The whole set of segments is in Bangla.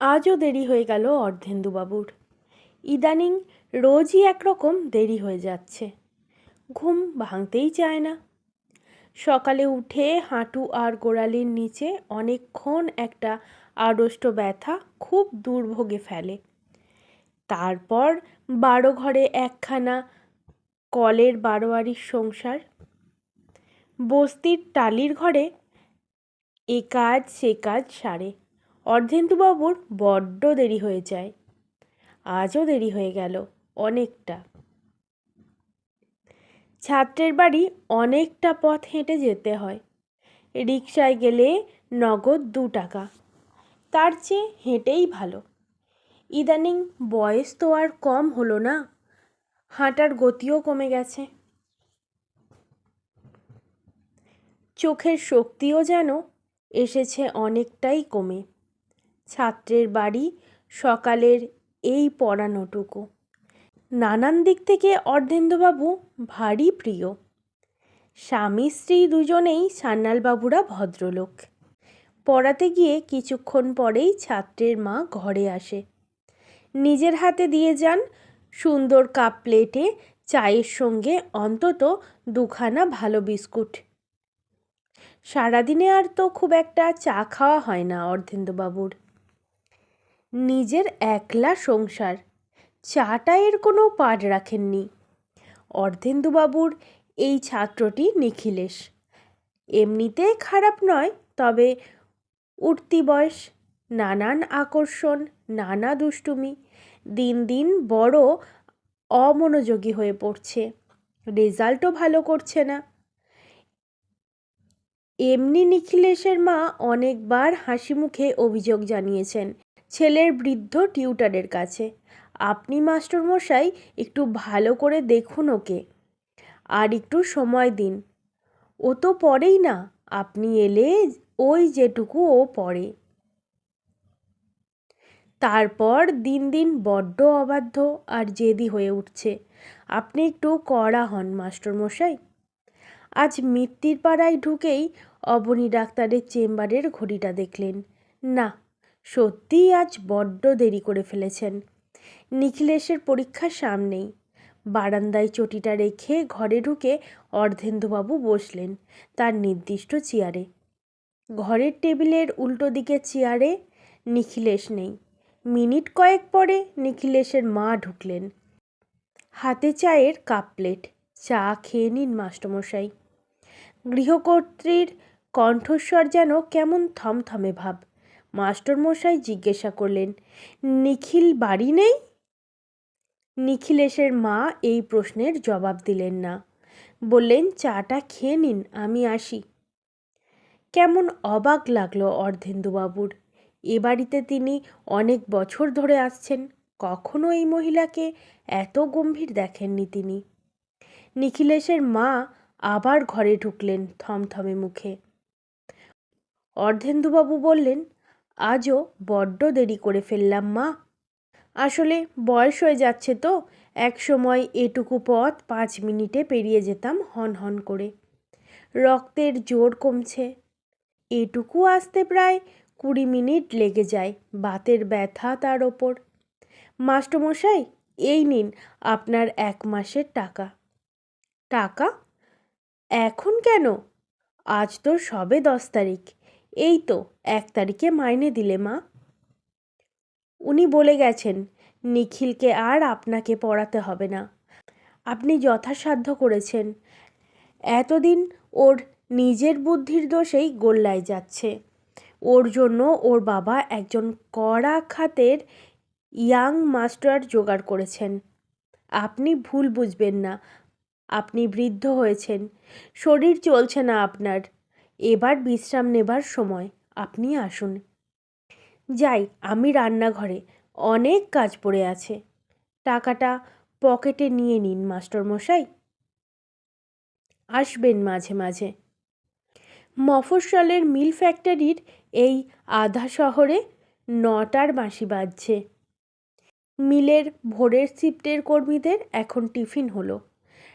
আজও দেরি হয়ে গেল অর্ধেন্দুবাবুর। ইদানিং রোজই একরকম দেরি হয়ে যাচ্ছে। ঘুম ভাঙতেই চায় না। সকালে উঠে হাঁটু আর গোড়ালির নিচে অনেকক্ষণ একটা আড়ষ্ট ব্যথা খুব দুর্ভোগে ফেলে। তারপর বারো ঘরে একখানা কলের বারোয়ারির সংসার। বস্তির টালির ঘরে এ কাজ সে কাজ সারে। অর্ধেন্দুবাবুর বড্ড দেরি হয়ে যায়। আজও দেরি হয়ে গেল অনেকটা। ছাত্রের বাড়ি অনেকটা পথ হেঁটে যেতে হয়। রিক্সায় গেলে নগদ দু টাকা। তার চেয়ে হেঁটেই ভালো। ইদানিং বয়স তো আর কম হলো না। হাঁটার গতিও কমে গেছে। চোখের শক্তিও যেন এসেছে অনেকটাই কমে। ছাত্রের বাড়ি সকালের এই পড়ানোটুকু। নানান দিক থেকে অর্ধেন্দুবাবু ভারী প্রিয়। স্বামী স্ত্রী দুজনেই সান্যালবাবুরা ভদ্রলোক। পড়াতে গিয়ে কিছুক্ষণ পরেই ছাত্রের মা ঘরে আসে। নিজের হাতে দিয়ে যান সুন্দর কাপ প্লেটে চায়ের সঙ্গে অন্তত দুখানা ভালো বিস্কুট। সারাদিনে আর তো খুব একটা চা খাওয়া হয় না অর্ধেন্দুবাবুর। নিজের একলা সংসার। চাটা এর কোনো পাড রাখেননি। অর্ধেন্দুবাবুর এই ছাত্রটি নিখিলেশ। এমনিতে খারাপ নয়, তবে উঠতি বয়স, নানান আকর্ষণ, নানা দুষ্টুমি, দিন দিন বড় অমনোযোগী হয়ে পড়ছে। রেজাল্টও ভালো করছে না। এমনি নিখিলেশের মা অনেকবার হাসি মুখে অভিযোগ জানিয়েছেন ছেলের বৃদ্ধ টিউটারের কাছে। আপনি মাস্টারমশাই, একটু ভালো করে দেখুন ওকে। আর একটু সময় দিন। ও তো পড়েই না। আপনি এলে ওই যেটুকু ও পড়ে। তারপর দিন দিন বড্ড অবাধ্য আর জেদি হয়ে উঠছে। আপনি একটু কড়া হন মাস্টারমশাই। আজ মৃত্যুর পাড়ায় ঢুকেই অবনী ডাক্তারের চেম্বারের ঘড়িটা দেখলেন। না সত্যিই আজ বড্ড দেরি করে ফেলেছেন। নিখিলেশের পরীক্ষা সামনেই। বারান্দায় চটিটা রেখে ঘরে ঢুকে অর্ধেন্দুবাবু বসলেন তার নির্দিষ্ট চেয়ারে। ঘরের টেবিলের উল্টো দিকে চেয়ারে নিখিলেশ নেই। মিনিট কয়েক পরে নিখিলেশের মা ঢুকলেন। হাতে চায়ের কাপ প্লেট, চা খেয়ে নিন মাস্টারমশাই গৃহকর্ত্রীর কণ্ঠস্বর যেন কেমন থমথমে ভাব। মাস্টারমশাই জিজ্ঞাসা করলেন, নিখিল বাড়ি নেই? নিখিলেশের মা এই প্রশ্নের জবাব দিলেন না। বললেন, চাটা খেয়ে নিন, আমি আসি। কেমন অবাক লাগল অর্ধেন্দুবাবুর। এ বাড়িতে তিনি অনেক বছর ধরে আসছেন, কখনো এই মহিলাকে এত গম্ভীর দেখেননি তিনি। নিখিলেশের মা আবার ঘরে ঢুকলেন থমথমে মুখে। অর্ধেন্দুবাবু বললেন আজও বড্ড দেরি করে ফেললাম, মা। আসলে বয়স হয়ে যাচ্ছে তো, এক সময় এটুকু পথ পাঁচ মিনিটে পেরিয়ে যেতাম হন হন করে। রক্তের জোর কমছে। এটুকু আসতে প্রায় কুড়ি মিনিট লেগে যায় বাতের ব্যথা তার ওপর। মাস্টমশাই এই নিন আপনার এক মাসের টাকা। টাকা? এখন কেন? আজ তো সবে দশ তারিখ। এই তো, এক তারিখে মাইনে দিলে মা। উনি বলে গেছেন, নিখিলকে আর আপনাকে পড়াতে হবে না। আপনি যথাসাধ্য করেছেন। এতদিন ওর নিজের বুদ্ধির দোষেই গোল্লায় যাচ্ছে। ওর জন্য ওর বাবা একজন কড়া খাতের ইয়াং মাস্টার জোগাড় করেছেন। আপনি ভুল বুঝবেন না। আপনি বৃদ্ধ হয়েছেন। শরীর চলছে না আপনার। এবার বিশ্রাম নেবার সময়। আপনি আসুন। যাই, আমি রান্নাঘরে অনেক কাজ পড়ে আছে। টাকাটা পকেটে নিয়ে নিন, মাস্টারমশাই। আসবেন মাঝে মাঝে। মফস্বলের মিল ফ্যাক্টরির এই আধা শহরে নটার বাঁশি বাজছে। মিলের ভোরের শিফটের কর্মীদের এখন টিফিন হলো।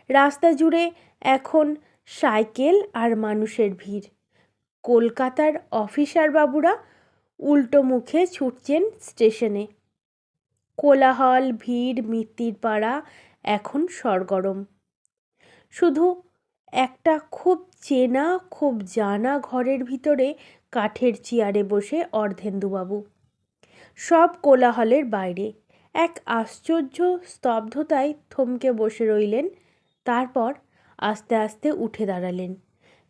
রাস্তা জুড়ে এখন সাইকেল আর মানুষের ভিড়। কলকাতার অফিসার বাবুরা উল্টো মুখে ছুটছেন স্টেশনে। কোলাহল, ভিড়, মিত্তির পাড়া এখন সরগরম। শুধু একটা খুব চেনা, খুব জানা ঘরের ভিতরে কাঠের চেয়ারে বসে অর্ধেন্দুবাবু সব কোলাহলের বাইরে। এক আশ্চর্য স্তব্ধতায় থমকে বসে রইলেন। তারপর আস্তে আস্তে উঠে দাঁড়ালেন।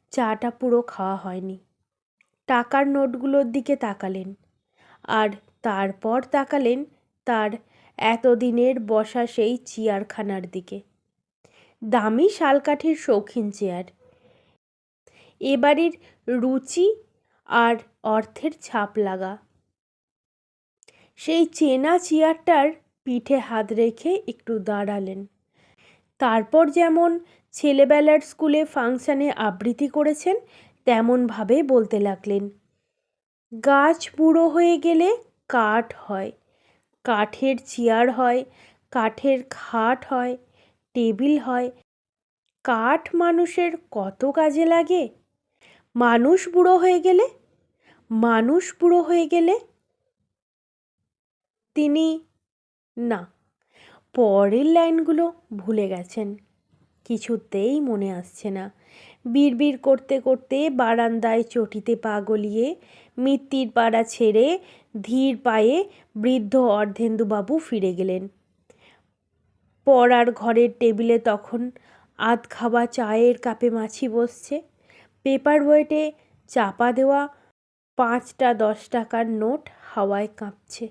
চাটা পুরো খাওয়া হয়নি। টাকার নোটগুলোর দিকে তাকালেন। আর তারপর তাকালেন তার এতদিনের বসা সেই চেয়ারখানার দিকে। দামি শালকাঠের শৌখিন চেয়ার। এবারের রুচি আর অর্থের ছাপ লাগা। সেই চেনা চেয়ারটার পিঠে হাত রেখে একটু দাঁড়ালেন। তারপর যেমন ছেলেবেলার স্কুলে ফাংশানে আবৃত্তি করেছেন, তেমনভাবে বলতে লাগলেন, গাছ বুড়ো হয়ে গেলে কাঠ হয়, কাঠের চেয়ার হয়, কাঠের খাট হয়, টেবিল হয়, কাঠ মানুষের কত কাজে লাগে? মানুষ বুড়ো হয়ে গেলে, মানুষ বুড়ো হয়ে গেলে? তিনি না, পরের লাইনগুলো ভুলে গেছেন। কিছুতেই মনে আসছে না। বিড়বিড় করতে করতে বারান্দায় চটিতে পা গলিয়ে মিত্তির পাড়া ছেড়ে ধীর পায়ে বৃদ্ধ অর্ধেন্দুবাবু ফিরে গেলেন। পড়ার ঘরের টেবিলে তখন আধ খাওয়া চায়ের কাপে মাছি বসছে। পেপার ওয়েটে চাপা দেওয়া পাঁচটা দশ টাকার নোট হাওয়ায় কাঁপছে।